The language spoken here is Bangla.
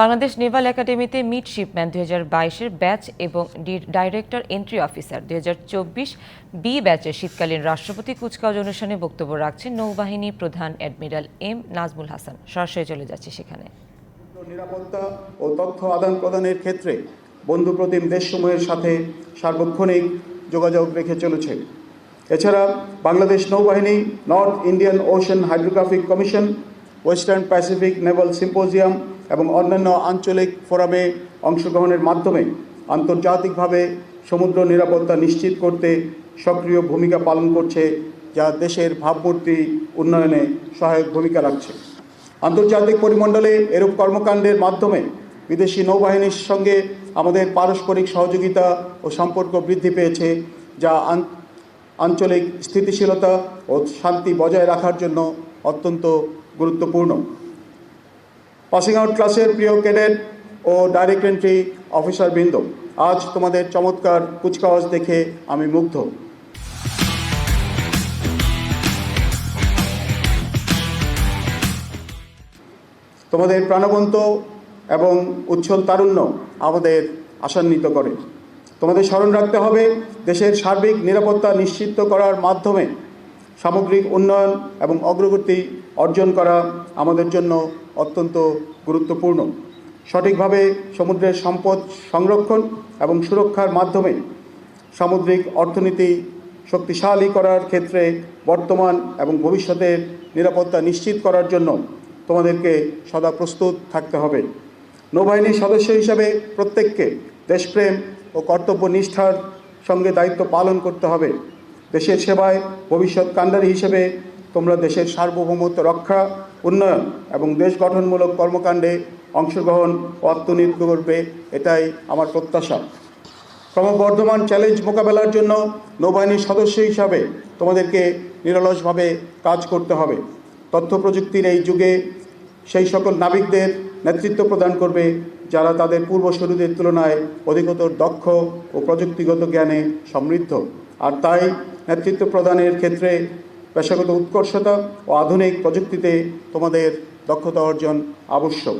বাংলাদেশ নেভাল একাডেমিতে মিড শিপম্যান দুই হাজার বাইশের ব্যাচ এবং ডাইরেক্টর এন্ট্রি অফিসার দুই হাজার চব্বিশ বি ব্যাচের শীতকালীন রাষ্ট্রপতি কুচকাওয়াজ অনুষ্ঠানে বক্তব্য রাখছেন নৌবাহিনী প্রধান অ্যাডমিরাল এম নাজমুল হাসান। সরাসরি চলে যাচ্ছে সেখানে। নিরাপত্তা ও তথ্য আদান প্রদানের ক্ষেত্রে বন্ধুপ্রতিম দেশসমূহের সাথে সার্বক্ষণিক যোগাযোগ রেখে চলেছে। এছাড়া বাংলাদেশ নৌবাহিনী, North Indian Ocean Hydrographic Commission, Western Pacific Naval Symposium এবং অন্যান্য আঞ্চলিক ফোরামে অংশগ্রহণের মাধ্যমে আন্তর্জাতিকভাবে সমুদ্র নিরাপত্তা নিশ্চিত করতে সক্রিয় ভূমিকা পালন করছে, যা দেশের ভাবমূর্তি উন্নয়নে সহায়ক ভূমিকা রাখছে। আন্তর্জাতিক পরিমণ্ডলে এরূপ কর্মকাণ্ডের মাধ্যমে বিদেশি নৌবাহিনীর সঙ্গে আমাদের পারস্পরিক সহযোগিতা ও সম্পর্ক বৃদ্ধি পেয়েছে, যা আঞ্চলিক স্থিতিশীলতা ও শান্তি বজায় রাখার জন্য অত্যন্ত গুরুত্বপূর্ণ। পাসিং আউট ক্লাসের প্রিয় ক্যাডেট ও ডাইরেক্ট এন্ট্রি অফিসার বৃন্দ। আজ তোমাদের চমৎকার কুচকাওয়াজ দেখে আমি মুগ্ধ। তোমাদের প্রাণবন্ত এবং উচ্ছল তারুণ্য আমাদের আশান্বিত করে। তোমাদের স্মরণ রাখতে হবে, দেশের সার্বিক নিরাপত্তা নিশ্চিত করার মাধ্যমে সামগ্রিক উন্নয়ন এবং অগ্রগতি অর্জন করা আমাদের জন্য অত্যন্ত গুরুত্বপূর্ণ। সঠিকভাবে সমুদ্রের সম্পদ সংরক্ষণ এবং সুরক্ষার মাধ্যমে সামুদ্রিক অর্থনীতি শক্তিশালী করার ক্ষেত্রে বর্তমান এবং ভবিষ্যতের নিরাপত্তা নিশ্চিত করার জন্য তোমাদেরকে সদা প্রস্তুত থাকতে হবে। নৌবাহিনীর সদস্য হিসাবে প্রত্যেককে দেশপ্রেম ও কর্তব্য নিষ্ঠার সঙ্গে দায়িত্ব পালন করতে হবে। দেশের সেবায়, ভবিষ্যৎ কাণ্ডারি হিসেবে তোমরা দেশের সার্বভৌমত্ব রক্ষা, উন্নয়ন এবং দেশ গঠনমূলক কর্মকাণ্ডে অংশগ্রহণ আত্মনির্ভর করবে, এটাই আমার প্রত্যাশা। ক্রমবর্ধমান চ্যালেঞ্জ মোকাবেলার জন্য নৌবাহিনীর সদস্য হিসাবে তোমাদেরকে নিরলসভাবে কাজ করতে হবে। তথ্য প্রযুক্তির এই যুগে সেই সকল নাবিকদের নেতৃত্ব প্রদান করবে, যারা তাদের পূর্বসূরীদের তুলনায় অধিকতর দক্ষ ও প্রযুক্তিগত জ্ঞানে সমৃদ্ধ। আর তাই নেতৃত্ব প্রদানের ক্ষেত্রে পেশাগত উৎকর্ষতা ও আধুনিক প্রযুক্তিতে তোমাদের দক্ষতা অর্জন আবশ্যক।